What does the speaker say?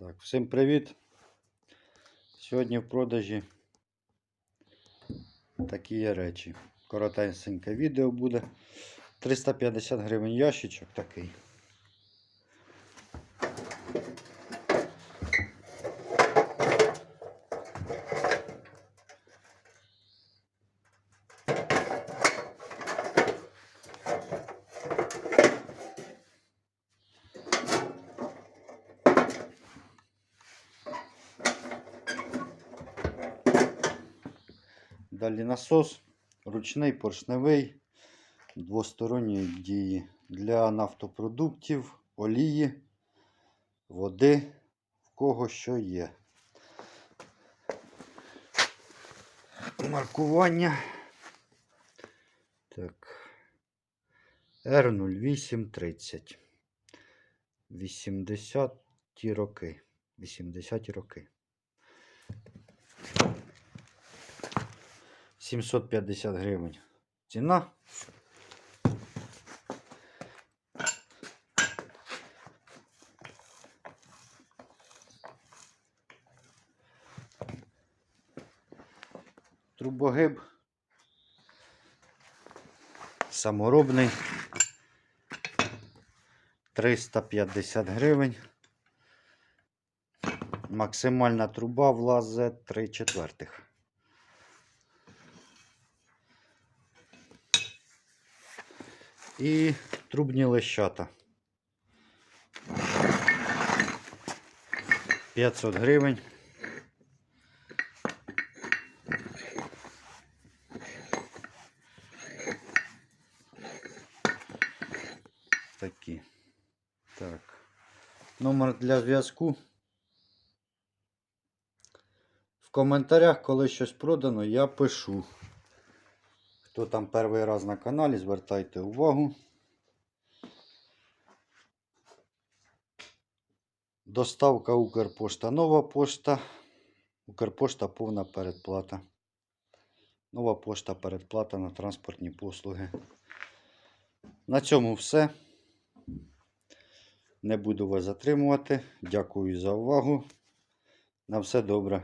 Так, всім привіт. Сьогодні в продажі такі речі. Коротеньке відео буде. 350 гривень ящичок такий. Далі насос, ручний поршневий, двосторонньої дії для нафтопродуктів, олії, води, в кого що є. Маркування. Так. R0830. 80 ті роки. 80 роки. 750 гривень. Ціна. Трубогиб. Саморобний. 350 гривень. Максимальна труба влазить 3 четвертих. І трубні лещата. 500 гривень. Такі. Так. Номер для зв'язку. В коментарях, коли щось продано, я пишу. Хто там перший раз на каналі, звертайте увагу. Доставка Укрпошта, нова пошта. Укрпошта повна передплата. Нова пошта передплата на транспортні послуги. На цьому все. Не буду вас затримувати. Дякую за увагу. На все добре.